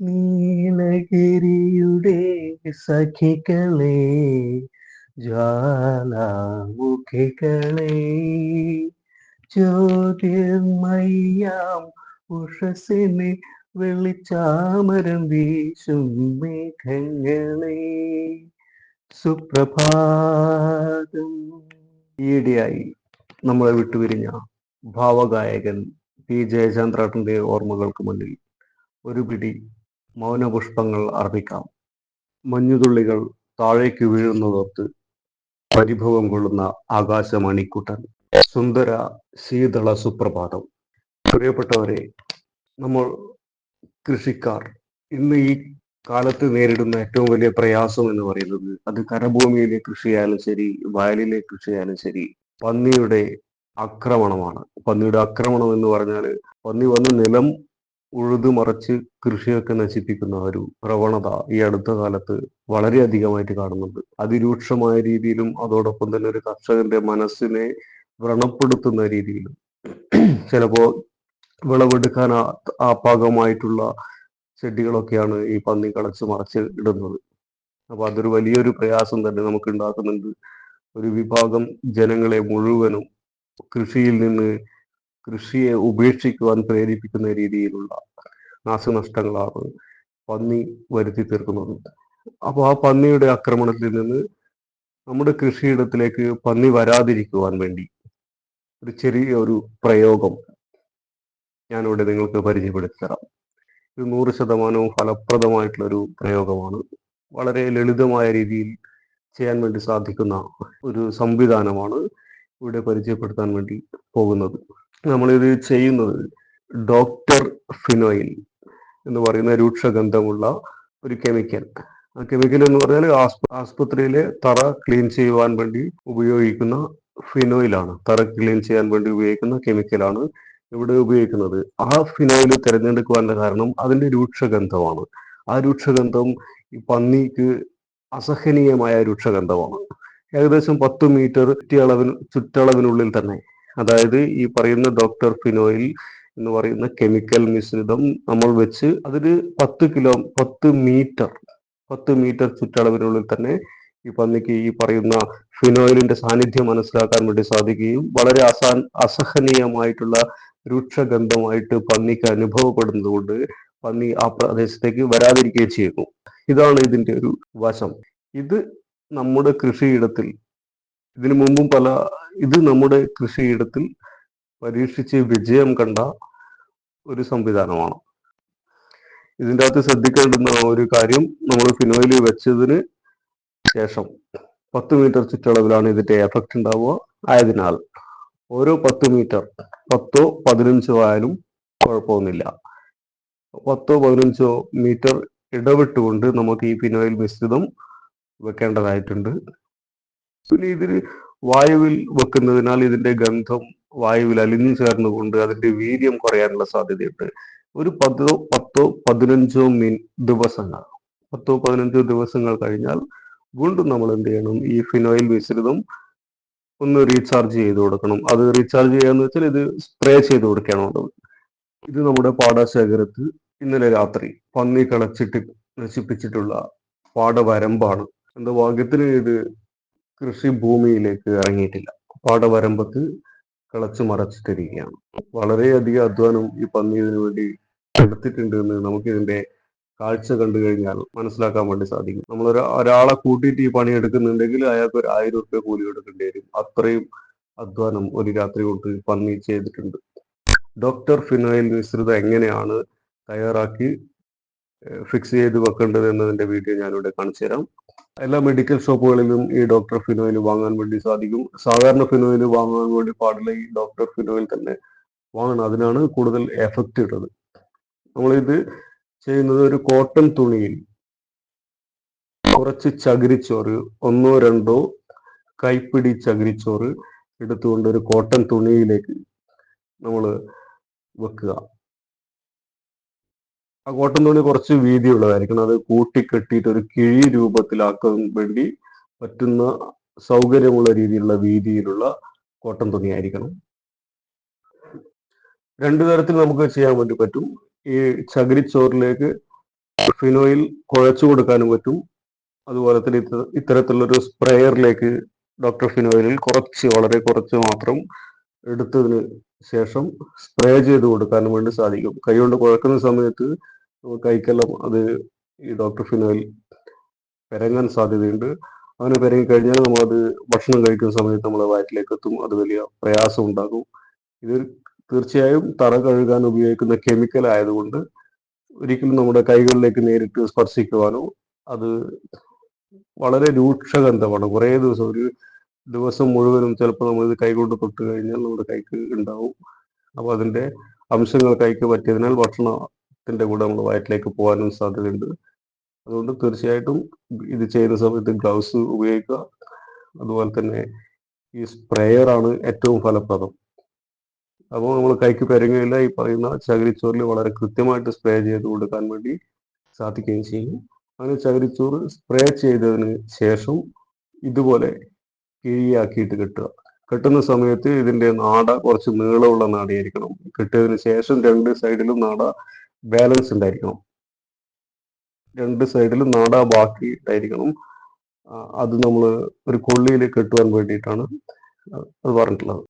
നീലഗിരിയുടെ സഖികളെ ജ്വാലാമുഖികളെ. ജ്യോതിർമയ്യാം ഉഷസിന് വെളിച്ചാമരം വീശും മേഘങ്ങളെ. സുപ്രഭാതം. ഈയിടെയായി നമ്മളെ വിട്ടുപിരിഞ്ഞ ഭാവഗായകൻ പി ജയചന്ദ്രന്റെ ഓർമ്മകൾക്ക് മുന്നിൽ ഒരു പിടി മൗനപുഷ്പങ്ങൾ അർപ്പിക്കാം. മഞ്ഞുതുള്ളികൾ താഴേക്ക് വീഴുന്നതോർത്ത് പരിഭവം കൊള്ളുന്ന ആകാശമണിക്കുട്ടൻ. സുന്ദര ശീതള സുപ്രഭാതം. പ്രിയപ്പെട്ടവരെ നമ്മൾ കൃഷിക്കാർ ഇന്ന് ഈ കാലത്ത് നേരിടുന്ന ഏറ്റവും വലിയ പ്രയാസം എന്ന് പറയുന്നത് അത് കരഭൂമിയിലെ കൃഷിയായാലും ശരി വയലിലെ കൃഷിയായാലും ശരി പന്നിയുടെ ആക്രമണമാണ്. പന്നിയുടെ ആക്രമണം എന്ന് പറഞ്ഞാൽ പന്നി വന്ന് നിലം ഉഴുതുമറിച്ച് കൃഷിയൊക്കെ നശിപ്പിക്കുന്ന ഒരു പ്രവണത ഈ അടുത്ത കാലത്ത് വളരെയധികമായിട്ട് കാണുന്നുണ്ട്. അതിരൂക്ഷമായ രീതിയിലും അതോടൊപ്പം തന്നെ ഒരു കർഷകന്റെ മനസ്സിനെ വ്രണപ്പെടുത്തുന്ന രീതിയിലും ചിലപ്പോ വിളവെടുക്കാൻ ആപാകമായിട്ടുള്ള ചെടികളൊക്കെയാണ് ഈ പന്നി കളച്ച് മറച്ച് ഇടുന്നത്. അപ്പൊ അതൊരു വലിയൊരു പ്രയാസം തന്നെ നമുക്ക് ഉണ്ടാക്കുന്നുണ്ട് ഒരു വിഭാഗം ജനങ്ങളെ മുഴുവനും കൃഷിയിൽ നിന്ന് കൃഷിയെ ഉപേക്ഷിക്കുവാൻ പ്രേരിപ്പിക്കുന്ന രീതിയിലുള്ള നാശനഷ്ടങ്ങളാണ് പന്നി വരുത്തി തീർക്കുന്നത്. അപ്പോൾ ആ പന്നിയുടെ ആക്രമണത്തിൽ നിന്ന് നമ്മുടെ കൃഷിയിടത്തിലേക്ക് പന്നി വരാതിരിക്കുവാൻ വേണ്ടി ഒരു ചെറിയ ഒരു പ്രയോഗം ഞാനിവിടെ നിങ്ങൾക്ക് പരിചയപ്പെടുത്തി തരാം. ഇത് നൂറ് ശതമാനവും ഫലപ്രദമായിട്ടുള്ള ഒരു പ്രയോഗമാണ്. വളരെ ലളിതമായ രീതിയിൽ ചെയ്യാൻ വേണ്ടി സാധിക്കുന്ന ഒരു സംവിധാനമാണ് ഇവിടെ പരിചയപ്പെടുത്താൻ വേണ്ടി പോകുന്നത്. നമ്മളിത് ചെയ്യുന്നത് ഡോക്ടർ ഫിനോയിൽ എന്ന് പറയുന്ന രൂക്ഷഗന്ധമുള്ള ഒരു കെമിക്കൽ ആ കെമിക്കൽ എന്ന് പറഞ്ഞാൽ ആസ്പത്രിയിലെ തറ ക്ലീൻ ചെയ്യുവാൻ വേണ്ടി ഉപയോഗിക്കുന്ന ഫിനോയിലാണ് തറ ക്ലീൻ ചെയ്യാൻ വേണ്ടി ഉപയോഗിക്കുന്ന കെമിക്കലാണ് ഇവിടെ ഉപയോഗിക്കുന്നത്. ആ ഫിനോയിൽ തിരഞ്ഞെടുക്കുവാനുള്ള കാരണം അതിന്റെ രൂക്ഷഗന്ധമാണ്. ആ രൂക്ഷഗന്ധം ഈ പന്നിക്ക് അസഹനീയമായ രൂക്ഷഗന്ധമാണ്. ഏകദേശം പത്ത് മീറ്റർ ചുറ്റളവിന് ചുറ്റളവിനുള്ളിൽ തന്നെ അതായത് ഈ പറയുന്ന ഡോക്ടർ ഫിനോയിൽ എന്ന് പറയുന്ന കെമിക്കൽ മിശ്രിതം നമ്മൾ വെച്ച് അതിന് പത്ത് കിലോ പത്ത് മീറ്റർ പത്ത് മീറ്റർ ചുറ്റളവിനുള്ളിൽ തന്നെ ഈ പന്നിക്ക് ഈ പറയുന്ന ഫിനോയിലിന്റെ സാന്നിധ്യം മനസ്സിലാക്കാൻ വേണ്ടി സാധിക്കുകയും വളരെ അസാ അസഹനീയമായിട്ടുള്ള രൂക്ഷഗന്ധമായിട്ട് പന്നിക്ക് അനുഭവപ്പെടുന്നത് കൊണ്ട് പന്നി ആ പ്രദേശത്തേക്ക് വരാതിരിക്കുകയും ചെയ്യുന്നു. ഇതാണ് ഇതിന്റെ ഒരു വശം. ഇത് നമ്മുടെ കൃഷിയിടത്തിൽ ഇതിനു മുമ്പും പല ഇത് നമ്മുടെ കൃഷിയിടത്തിൽ പരീക്ഷിച്ച് വിജയം കണ്ട ഒരു സംവിധാനമാണ്. ഇതിന്റെ അകത്ത് ശ്രദ്ധിക്കേണ്ടുന്ന ഒരു കാര്യം നമ്മൾ ഫിനോയിൽ വെച്ചതിന് ശേഷം പത്ത് മീറ്റർ ചുറ്റളവിലാണ് ഇതിന്റെ എഫക്റ്റ് ഉണ്ടാവുക. ആയതിനാൽ ഓരോ പത്ത് മീറ്റർ പത്തോ പതിനഞ്ചോ ആയാലും കുഴപ്പമൊന്നുമില്ല. പത്തോ പതിനഞ്ചോ മീറ്റർ ഇടവിട്ടുകൊണ്ട് നമുക്ക് ഈ ഫിനോയിൽ മിശ്രിതം വെക്കേണ്ടതായിട്ടുണ്ട്. പിന്നെ ഇതിന് വായുവിൽ വെക്കുന്നതിനാൽ ഇതിന്റെ ഗന്ധം വായുവിൽ അലിഞ്ഞു ചേർന്നുകൊണ്ട് അതിന്റെ വീര്യം കുറയാനുള്ള സാധ്യതയുണ്ട്. ഒരു പത്തോ പത്തോ പതിനഞ്ചോ മിൻ ദിവസങ്ങൾ പത്തോ പതിനഞ്ചോ ദിവസങ്ങൾ കഴിഞ്ഞാൽ വീണ്ടും നമ്മൾ എന്ത് ചെയ്യണം? ഈ ഫിനോയിൽ മിശ്രിതം ഒന്ന് റീചാർജ് ചെയ്ത് കൊടുക്കണം. അത് റീചാർജ് ചെയ്യാന്ന് വെച്ചാൽ ഇത് സ്പ്രേ ചെയ്ത് കൊടുക്കണം ഇത് നമ്മുടെ പാടശേഖരത്ത് ഇന്നലെ രാത്രി പന്നി കളച്ചിട്ട് നശിപ്പിച്ചിട്ടുള്ള പാടവരമ്പാണ്. എന്താ ഭാഗ്യത്തിന് ഇത് കൃഷി ഭൂമിയിലേക്ക് ഇറങ്ങിയിട്ടില്ല പാടവരമ്പത്ത് കളച്ചു മറച്ചിട്ടിരിക്കുകയാണ്. വളരെയധികം അധ്വാനം ഈ പന്നി ഇതിനു വേണ്ടി എടുത്തിട്ടുണ്ട് എന്ന് നമുക്ക് ഇതിന്റെ കാഴ്ച കണ്ടു കഴിഞ്ഞാൽ മനസ്സിലാക്കാൻ വേണ്ടി സാധിക്കും. നമ്മൾ ഒരാളെ കൂട്ടിയിട്ട് ഈ പണി എടുക്കുന്നുണ്ടെങ്കിൽ അയാൾക്ക് ഒരു ആയിരം റുപ്യ കൂലി കൊടുക്കേണ്ടി വരും. അത്രയും അധ്വാനം ഒരു രാത്രി കൊണ്ട് പന്നി ചെയ്തിട്ടുണ്ട്. ഡോക്ടർ ഫിനോയിൽ മിശ്രിതം എങ്ങനെയാണ് തയ്യാറാക്കി ഫിക്സ് ചെയ്ത് വെക്കേണ്ടത് എന്നതിന്റെ വീഡിയോ ഞാനിവിടെ കാണിച്ചു തരാം എല്ലാ മെഡിക്കൽ ഷോപ്പുകളിലും ഈ ഡോക്ടർ ഫിനോയിൽ വാങ്ങാൻ വേണ്ടി സാധിക്കും. സാധാരണ ഫിനോയിൽ വാങ്ങാൻ വേണ്ടി പാടില്ല ഈ ഡോക്ടർ ഫിനോയിൽ തന്നെ വാങ്ങണം. അതിനാണ് കൂടുതൽ എഫക്റ്റ് ഉള്ളത് നമ്മളിത് ചെയ്യുന്നത് ഒരു കോട്ടൺ തുണിയിൽ. കുറച്ച് ചകിരിച്ചോറ് ഒന്നോ രണ്ടോ കൈപ്പിടി ചകിരിച്ചോറ് എടുത്തുകൊണ്ട് ഒരു കോട്ടൺ തുണിയിലേക്ക് നമ്മൾ വെക്കുക. ആ കോട്ടൺ തുണി കുറച്ച് വീതിയുള്ളതായിരിക്കണം. അത് കൂട്ടിക്കെട്ടിയിട്ട് ഒരു കിഴി രൂപത്തിലാക്കാൻ വേണ്ടി പറ്റുന്ന സൗകര്യമുള്ള രീതിയിലുള്ള വീതിയിലുള്ള കോട്ടൺ തുണിയായിരിക്കണം. രണ്ടു തരത്തിൽ നമുക്ക് ചെയ്യാൻ വേണ്ടി പറ്റും. ഈ ചകിരിച്ചോറിലേക്ക് ഫിനോയിൽ കുഴച്ചു കൊടുക്കാനും പറ്റും. അതുപോലെ തന്നെ ഇത്ത- ഇത്തരത്തിലുള്ളൊരു സ്പ്രേയറിലേക്ക് ഡോക്ടർ ഫിനോയിലിൽ കുറച്ച് വളരെ കുറച്ച് മാത്രം എടുത്തതിന് ശേഷം സ്പ്രേ ചെയ്ത് കൊടുക്കാനും വേണ്ടി സാധിക്കും. കൈകൊണ്ട് കുഴക്കുന്ന സമയത്ത് നമുക്ക് കൈക്കെല്ലാം അത് ഈ ഡോക്ടർ ഫിനോയിൽ പെരങ്ങാൻ സാധ്യതയുണ്ട്. അങ്ങനെ പെരങ്ങി കഴിഞ്ഞാൽ നമ്മളത് ഭക്ഷണം കഴിക്കുന്ന സമയത്ത് നമ്മൾ വയറ്റിലേക്ക് എത്തും അത് വലിയ പ്രയാസം ഉണ്ടാകും. ഇത് തീർച്ചയായും തറ കഴുകാൻ ഉപയോഗിക്കുന്ന കെമിക്കൽ ആയതുകൊണ്ട് ഒരിക്കലും നമ്മുടെ കൈകളിലേക്ക് നേരിട്ട് സ്പർശിക്കുവാനോ അത് വളരെ രൂക്ഷഗന്ധമാണ്. കുറേ ദിവസം ഒരു ദിവസം മുഴുവനും ചിലപ്പോൾ നമ്മൾ ഇത് കൈകൊണ്ട് തൊട്ട് കഴിഞ്ഞാൽ നമ്മുടെ കൈക്ക് ഉണ്ടാവും. അപ്പോൾ അതിന്റെ അംശങ്ങൾ കൈക്ക് പറ്റിയതിനാൽ ഭക്ഷണത്തിന്റെ കൂടെ നമ്മൾ വയറ്റിലേക്ക് പോകാനും സാധ്യതയുണ്ട്. അതുകൊണ്ട് തീർച്ചയായിട്ടും ഇത് ചെയ്യുന്ന സമയത്ത് ഗ്ലൗസ് ഉപയോഗിക്കുക. അതുപോലെ തന്നെ ഈ സ്പ്രേയർ ആണ് ഏറ്റവും ഫലപ്രദം. അപ്പോൾ നമ്മൾ കൈക്ക് പെരുങ്ങയില്ല ഈ പറയുന്ന ചകിരിച്ചോറിൽ വളരെ കൃത്യമായിട്ട് സ്പ്രേ ചെയ്ത് കൊടുക്കാൻ വേണ്ടി സാധിക്കുകയും ചെയ്യും. അങ്ങനെ ചകിരിച്ചോറ് സ്പ്രേ ചെയ്തതിന് ശേഷം ഇതുപോലെ കിഴിയാക്കിയിട്ട് കെട്ടുക. കെട്ടുന്ന സമയത്ത് ഇതിന്റെ നാട കുറച്ച് നീളമുള്ള നാടിയായിരിക്കണം. കെട്ടിയതിന് ശേഷം രണ്ട് സൈഡിലും നാട ബാലൻസ് ഉണ്ടായിരിക്കണം. രണ്ട് സൈഡിലും നാട ബാക്കി ഉണ്ടായിരിക്കണം. അത് നമ്മൾ ഒരു കൊള്ളിയിൽ കെട്ടുവാൻ വേണ്ടിയിട്ടാണ് അത് പറഞ്ഞിട്ടുള്ളത്.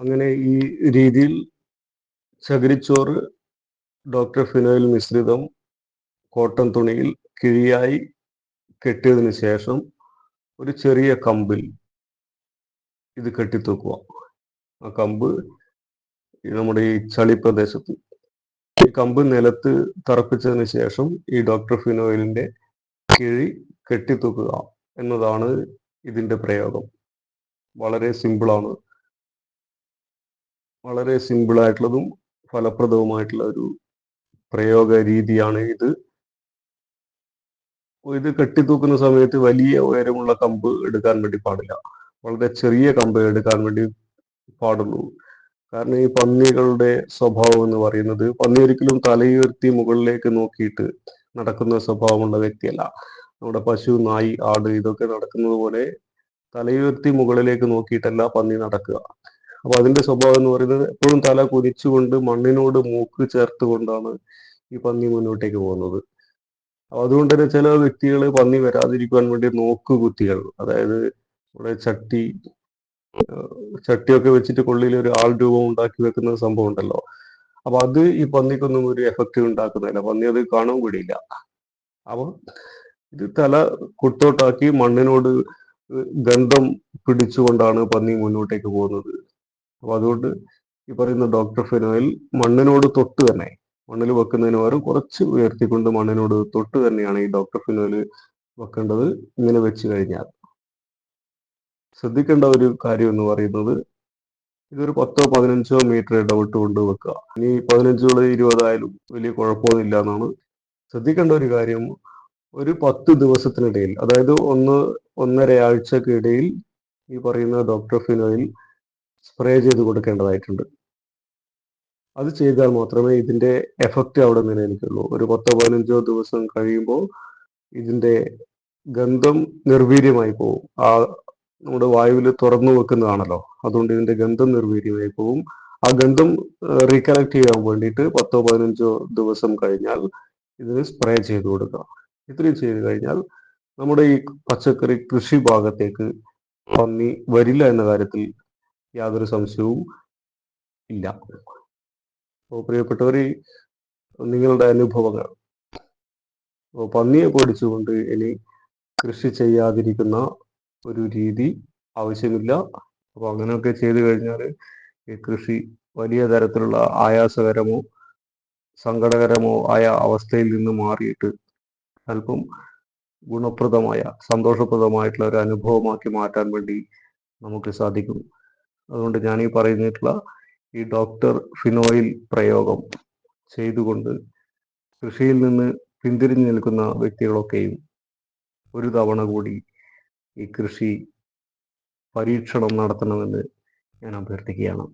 അങ്ങനെ ഈ രീതിയിൽ ചകിരിച്ചോറ് ഡോക്ടർ ഫിനോയിൽ മിശ്രിതം കോട്ടൺ തുണിയിൽ കിഴിയായി കെട്ടിയതിന് ശേഷം ഒരു ചെറിയ കമ്പിൽ ഇത് കെട്ടിത്തൂക്കുക. ആ കമ്പ് നമ്മുടെ ഈ ചളി പ്രദേശത്ത് ഈ കമ്പ് നിലത്ത് തറപ്പിച്ചതിന് ശേഷം ഈ ഡോക്ടർ ഫിനോയിലിന്റെ കിഴി കെട്ടിത്തൂക്കുക എന്നതാണ് ഇതിന്റെ പ്രയോഗം. വളരെ സിമ്പിളാണ് വളരെ സിമ്പിൾ ആയിട്ടുള്ളതും ഫലപ്രദവുമായിട്ടുള്ള ഒരു പ്രയോഗ രീതിയാണ് ഇത്. ഇത് കെട്ടിത്തൂക്കുന്ന സമയത്ത് വലിയ ഉയരമുള്ള കമ്പ് എടുക്കാൻ വേണ്ടി പാടില്ല. വളരെ ചെറിയ കമ്പ് എടുക്കാൻ വേണ്ടി പാടുള്ളൂ. കാരണം ഈ പന്നികളുടെ സ്വഭാവം എന്ന് പറയുന്നത് പന്നി ഒരിക്കലും തലയുയർത്തി മുകളിലേക്ക് നോക്കിയിട്ട് നടക്കുന്ന സ്വഭാവമുള്ള വ്യക്തിയല്ല. നമ്മുടെ പശു നായി ആട് ഇതൊക്കെ നടക്കുന്നത് പോലെ തലയുയർത്തി മുകളിലേക്ക് നോക്കിയിട്ടല്ല പന്നി നടക്കുക. അപ്പൊ അതിന്റെ സ്വഭാവം എന്ന് പറയുന്നത് എപ്പോഴും തല കുനിച്ചുകൊണ്ട് മണ്ണിനോട് മൂക്ക് ചേർത്തുകൊണ്ടാണ് ഈ പന്നി മുന്നോട്ടേക്ക് പോകുന്നത്. അതുകൊണ്ട് തന്നെ ചില വ്യക്തികൾ പന്നി വരാതിരിക്കുവാൻ വേണ്ടി നോക്ക് കുത്തികൾ അതായത് നമ്മുടെ ചട്ടി ചട്ടിയൊക്കെ വെച്ചിട്ട് കൊള്ളിയിൽ ഒരു ആൾ രൂപം ഉണ്ടാക്കി വെക്കുന്ന സംഭവം ഉണ്ടല്ലോ. അപ്പൊ അത് ഈ പന്നിക്കൊന്നും ഒരു എഫക്റ്റ് ഉണ്ടാക്കുന്നില്ല പന്നി അത് കാണാൻ കൂടിയില്ല അപ്പൊ ഇത് തല കുത്തോട്ടാക്കി മണ്ണിനോട് ഗന്ധം പിടിച്ചുകൊണ്ടാണ് പന്നി മുന്നോട്ടേക്ക് പോകുന്നത്. അപ്പൊ അതുകൊണ്ട് ഈ പറയുന്ന ഡോക്ടർ ഫിനോയിൽ മണ്ണിനോട് തൊട്ട് തന്നെ മണ്ണിൽ വെക്കുന്നതിന് പകരം കുറച്ച് ഉയർത്തിക്കൊണ്ട് മണ്ണിനോട് തൊട്ട് തന്നെയാണ് ഈ ഡോക്ടർ ഫിനോയിൽ വെക്കേണ്ടത് ഇങ്ങനെ വെച്ച് കഴിഞ്ഞാൽ. ശ്രദ്ധിക്കേണ്ട ഒരു കാര്യം എന്ന് പറയുന്നത് ഇതൊരു പത്തോ പതിനഞ്ചോ മീറ്റർ ഇടവിട്ട് കൊണ്ട് വെക്കുക. ഇനി പതിനഞ്ചോൾ ഇരുപതായാലും വലിയ കുഴപ്പമൊന്നുമില്ല എന്നാണ് ശ്രദ്ധിക്കേണ്ട ഒരു കാര്യം. ഒരു പത്ത് ദിവസത്തിനിടയിൽ അതായത് ഒന്ന് ഒന്നര ആഴ്ചക്കിടയിൽ ഈ പറയുന്ന ഡോക്ടർ ഫിനോയിൽ സ്പ്രേ ചെയ്ത് കൊടുക്കേണ്ടതായിട്ടുണ്ട്. അത് ചെയ്താൽ മാത്രമേ ഇതിന്റെ എഫക്റ്റ് അവിടെ നിലനിൽക്കുള്ളൂ. ഒരു പത്തോ പതിനഞ്ചോ ദിവസം കഴിയുമ്പോൾ ഇതിന്റെ ഗന്ധം നിർവീര്യമായി പോകും ആ നമ്മുടെ വായുവിൽ തുറന്നു വെക്കുന്നതാണല്ലോ. അതുകൊണ്ട് ഇതിന്റെ ഗന്ധം നിർവീര്യമായി പോവും ആ ഗന്ധം റീകണക്ട് ചെയ്യാൻ വേണ്ടിയിട്ട് പത്തോ പതിനഞ്ചോ ദിവസം കഴിഞ്ഞാൽ ഇതിന് സ്പ്രേ ചെയ്ത് കൊടുക്കുക ഇത്രയും ചെയ്ത് കഴിഞ്ഞാൽ നമ്മുടെ ഈ പച്ചക്കറി കൃഷി ഭാഗത്തേക്ക് പന്നി വരില്ല എന്ന കാര്യത്തിൽ യാതൊരു സംശയവും ഇല്ല. അപ്പോൾ പ്രിയപ്പെട്ടവർ നിങ്ങളുടെ അനുഭവങ്ങൾ. പന്നിയെ പേടിച്ചുകൊണ്ട് ഇനി കൃഷി ചെയ്യാതിരിക്കുന്ന ഒരു രീതി ആവശ്യമില്ല. അപ്പോൾ അങ്ങനെയൊക്കെ ചെയ്തു കഴിഞ്ഞാൽ ഈ കൃഷി വലിയ തരത്തിലുള്ള ആയാസകരമോ സങ്കടകരമോ ആയ അവസ്ഥയിൽ നിന്ന് മാറിയിട്ട് അല്പം ഗുണപ്രദമായ സന്തോഷപ്രദമായിട്ടുള്ള ഒരു അനുഭവമാക്കി മാറ്റാൻ വേണ്ടി നമുക്ക് സാധിക്കും. അതുകൊണ്ട് ഞാൻ ഈ പറയുന്നിട്ടുള്ള ഈ ഡോക്ടർ ഫിനോയിൽ പ്രയോഗം ചെയ്തുകൊണ്ട് കൃഷിയിൽ നിന്ന് പിന്തിരിഞ്ഞു നിൽക്കുന്ന വ്യക്തികളൊക്കെയും ഒരു തവണ കൂടി ഈ കൃഷി പരീക്ഷണം നടത്തണമെന്ന് ഞാൻ അഭ്യർത്ഥിക്കുകയാണ്.